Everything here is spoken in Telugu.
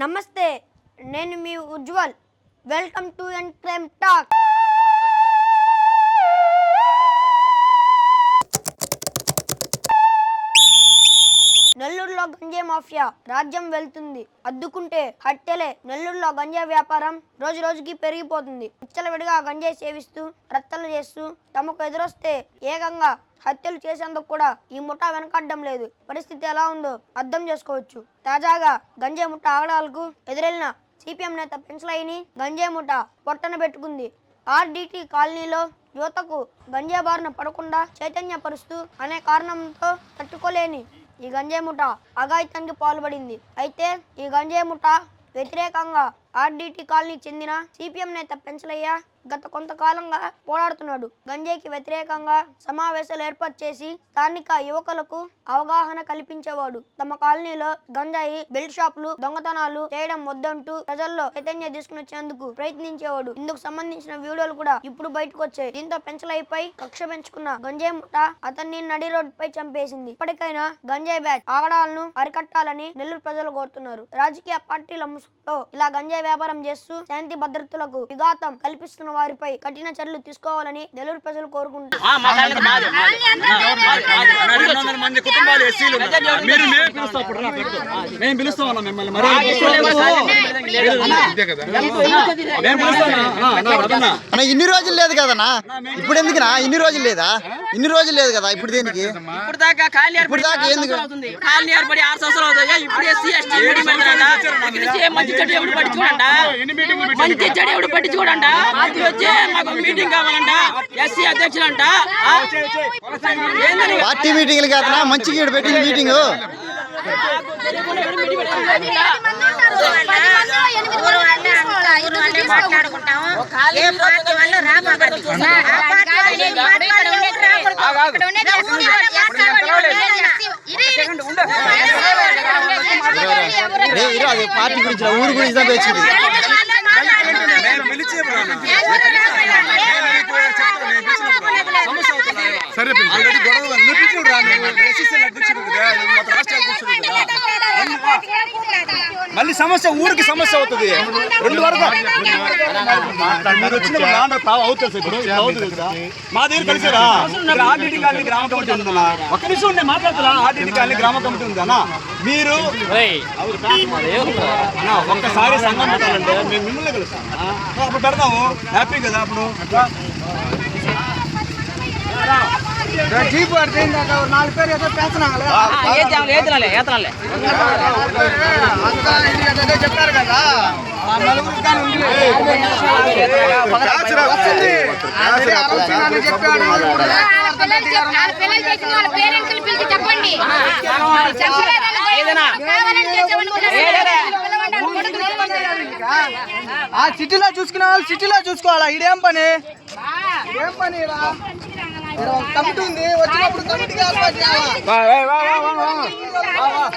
నమస్తే నేను మీ Ujwal. Welcome to N crime talk. Mafia రాజ్యం వెళ్తుంది. అద్దుకుంటే హట్టెలే నెల్లూరులో గంజా వ్యాపారం రోజు రోజుకి పెరిగిపోతుంది. విడిగా గంజాయి సేవిస్తూ రత్తలు చేస్తూ తమకు ఎదురొస్తే ఏకంగా హత్యలు చేసేందుకు కూడా ఈ ముఠా వెనకడ్డం లేదు. పరిస్థితి ఎలా ఉందో అర్థం చేసుకోవచ్చు. తాజాగా గంజాయి ముఠా ఆగడాలకు ఎదురెళ్ళిన సిపిఎం నేత పెన్సిలైని గంజాయి ముఠా పొట్టన పెట్టుకుంది. ఆర్డిటి కాలనీలో యువతకు గంజా బారిన పడకుండా చైతన్యపరుస్తూ అనే కారణంతో తట్టుకోలేని ఈ గంజాయి ముఠ అఘాయితానికి పాల్పడింది. అయితే ఈ గంజాయి ముఠ వ్యతిరేకంగా ఆర్డిటి కాలనీకి చెందిన సిపిఎం నేత పెంచలయ్య గత కొంతకాలంగా పోరాడుతున్నాడు. గంజాయికి వ్యతిరేకంగా సమావేశాలు ఏర్పాటు చేసి స్థానిక యువకులకు అవగాహన కల్పించేవాడు. తమ కాలనీలో గంజాయి బెల్ట్ షాపులు దొంగతనాలు చేయడం వద్దంటూ ప్రజల్లో చైతన్య తీసుకుని వచ్చేందుకు ప్రయత్నించేవాడు. ఇందుకు సంబంధించిన వీడియోలు కూడా ఇప్పుడు బయటకు వచ్చాయి. దీంతో పెంచలైపై కక్ష పెంచుకున్న గంజాయి ముఠ అతన్ని నడి రోడ్డుపై చంపేసింది. ఇప్పటికైనా గంజాయి బ్యాచ్ ఆగడాలను అరికట్టాలని నెల్లూరు ప్రజలు కోరుతున్నారు. రాజకీయ పార్టీల ముసుగులో ఇలా గంజాయి వ్యాపారం చేస్తూ శాంతి భద్రతలకు విఘాతం కల్పిస్తున్న వారిపై కఠిన చర్యలు తీసుకోవాలని నెల్లూరు ప్రజలు కోరుకుంటున్నారు. ఇన్ని రోజులు లేదు కదన్నా? ఇప్పుడు ఎందుకునా ఇన్ని రోజులు లేదా? ఇన్ని రోజులు లేదు కదా ఇప్పుడు దేనికి? ఇప్పుడు దాకా కాలనీ ఇప్పుడు దాకా ఆరు ఎందుకు? సంవత్సరాలు అవుతుంది. కాలనీ ఏర్పడి ఆరు సంవత్సరాలు అవుతాయి ఇప్పుడు ఎస్సీ ఎస్టీ మీటింగ్ వచ్చి మంచి చెడు ఎవడు పట్టి చూడంట మంచి చెడు ఎవడు పట్టి చూడంట అది వచ్చి మాకు మీటింగ్ కావాలంట ఎస్సీ అధ్యక్షులంట పార్టీ మీటింగ్లు కాదనా మంచిగా ఇక్కడ పెట్టింది మీటింగ్. మాట్లాడుకుంటాము ఏ పార్టీ వాళ్ళు రామాబడి ఇరు అది పార్టీ గురించి రా, ఊరు గురించి దాకా వచ్చింది మేము పిలిచి సరే ఆల్రెడీ గొడవ ఉంది. నువ్వు పిలిచి రా, నువ్వు SSL అధ్యక్షుడు కదా, నువ్వు మాకు రాష్ట్ర అధ్యక్షుడు కదా. మళ్ళీ సమస్య ఊరికి సమస్య అవుతుంది రెండు వరకు మీరు వచ్చినప్పుడు నాన్న తావు అవుతుంది ఇప్పుడు. మా దగ్గర కలిసారా ఆర్టీటీ కాలనీ గ్రామ కమిటీ ఉందన్నా ఒక్క నిమిషం ఉండే మాట్లాడుతున్నా ఆర్టీటీ కాలనీ గ్రామ కమిటీ ఉందన్నా మీరు అన్నా, ఒక్కసారి సంఘం పెట్టాలంటే మేము మిమ్మల్ని కలుస్తాం అప్పుడు పెడదాము హ్యాపీ కదా అప్పుడు జీప్ నాలుగు పేరు ఏదో పేస్తున్నాలే ఆ, ఏతనాలే, ఏతనాలే, ఏతనాలే. చెప్పారు కదా చెప్పాడు. ఆ సిటీలో చూసుకునే వాళ్ళు సిటీలో చూసుకోవాలా? ఇదేం పని? ఇదేం పని కమిటీ ఉంది. వచ్చినప్పుడు కమిటీకి